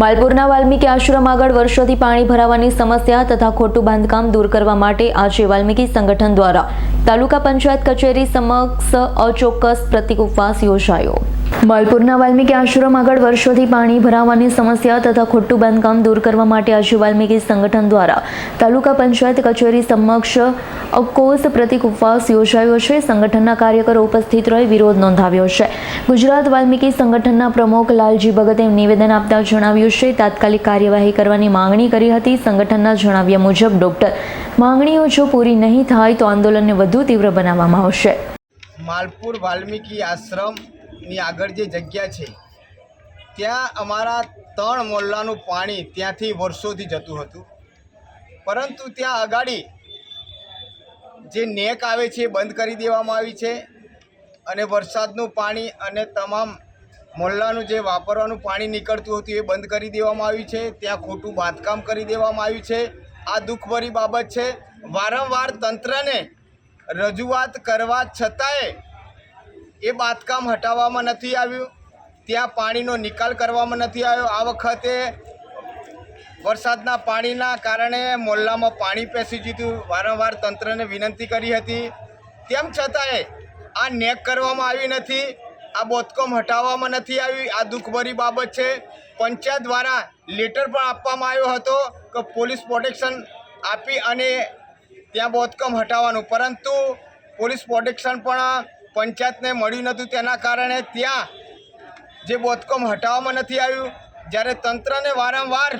માલપુરના વાલ્મીકી આશ્રમ આગળ વર્ષોથી પાણી ભરાવાની સમસ્યા તથા ખોટું બાંધકામ દૂર કરવા માટે આજે વાલ્મીકી સંગઠન દ્વારા તાલુકા પંચાયત કચેરી સમક્ષ અચોક્કસ પ્રતિક ઉપવાસ યોજાયો. માલપુરના વાલ્મીકી આશ્રમ આગળ વર્ષોથી પાણી ભરાવાની સમસ્યા તથા ખોટું બાંધકામ દૂર કરવા માટે આજે વાલ્મીકી સંગઠન દ્વારા તાલુકા પંચાયત કચેરી સમક્ષ અકોસ પ્રતિક ઉપવાસ યોજાયો છે. સંગઠનના કાર્યકરો ઉપસ્થિત રહી વિરોધ નોંધાવ્યો છે. ગુજરાત વાલ્મીકી સંગઠનના પ્રમુખ લાલજી ભગતે નિવેદન આપતા જણાવ્યું છે. તાત્કાલિક કાર્યવાહી કરવાની માંગણી કરી હતી. સંગઠનના જણાવ્યા મુજબ ડોક્ટર, માંગણીઓ જો પૂરી નહીં થાય તો આંદોલનને વધુ તીવ્ર બનાવવામાં આવશે. માલપુર વાલ્મીકી આશ્રમની આગળ જે જગ્યા છે, ત્યાં અમારા ત્રણ મોલ્લાનું પાણી ત્યાંથી વર્ષોથી જતું હતું. પરંતુ ત્યાં અગાડી જે નેક આવે છે એ બંધ કરી દેવામાં આવી છે અને વરસાદનું પાણી અને તમામ મોલ્લાનું જે વાપરવાનું પાણી નીકળતું હતું એ બંધ કરી દેવામાં આવ્યું છે. ત્યાં ખોટું બાંધકામ કરી દેવામાં આવ્યું છે. આ દુઃખભરી બાબત છે. વારંવાર તંત્રને રજૂઆત કરવા છતાંય એ બાંધકામ હટાવવામાં નથી આવ્યું. ત્યાં પાણીનો નિકાલ કરવામાં નથી આવ્યો. આ વખતે વરસાદના પાણીના કારણે મોલ્લામાં પાણી પેસી જીતું. વારંવાર તંત્રને વિનંતી કરી હતી. તેમ છતાંય આ નેક કરવામાં આવી નથી. આ બોતકોમ હટાવવામાં નથી આવી. આ દુઃખભરી બાબત છે. પંચાયત દ્વારા લેટર પણ આપવામાં આવ્યો હતો કે પોલીસ પ્રોટેક્શન આપી અને ત્યાં બોતકોમ હટાવવાનું. પરંતુ પોલીસ પ્રોટેક્શન પણ પંચાયતને મળ્યું નહોતું તેના કારણે ત્યાં જે બોતકોમ હટાવવામાં નથી આવ્યું, જ્યારે તંત્રને વારંવાર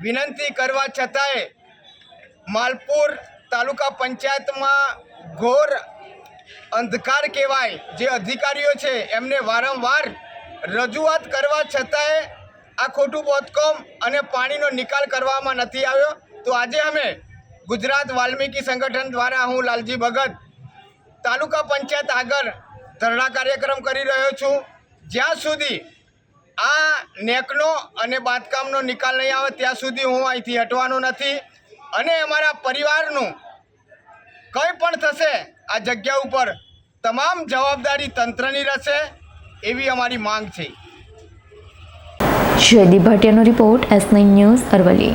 વિનંતી કરવા છતાંય માલપુર તાલુકા પંચાયતમાં ઘોર અંધકાર કહેવાય જે અધિકારીઓ છે એમને વારંવાર રજૂઆત કરવા છતાંય આ ખોટું બોધકોમ અને પાણીનો નિકાલ કરવામાં નથી આવ્યો. તો આજે અમે ગુજરાત વાલ્મીકી સંગઠન દ્વારા હું લાલજી ભગત તાલુકા પંચાયત આગળ ધરણા કાર્યક્રમ કરી રહ્યો છું. જ્યાં સુધી આ નેકનો અને બાંધકામનો નિકાલ નહીં આવે, ત્યાં સુધી હું અહીંથી હટવાનો નથી અને અમારા પરિવારનું કંઈ પણ થશે, આ જગ્યા ઉપર તમામ જવાબદારી તંત્રની રહેશે એવી અમારી માંગ છે. Jaydeep ભાટિયાનો report S nine news Aravalli.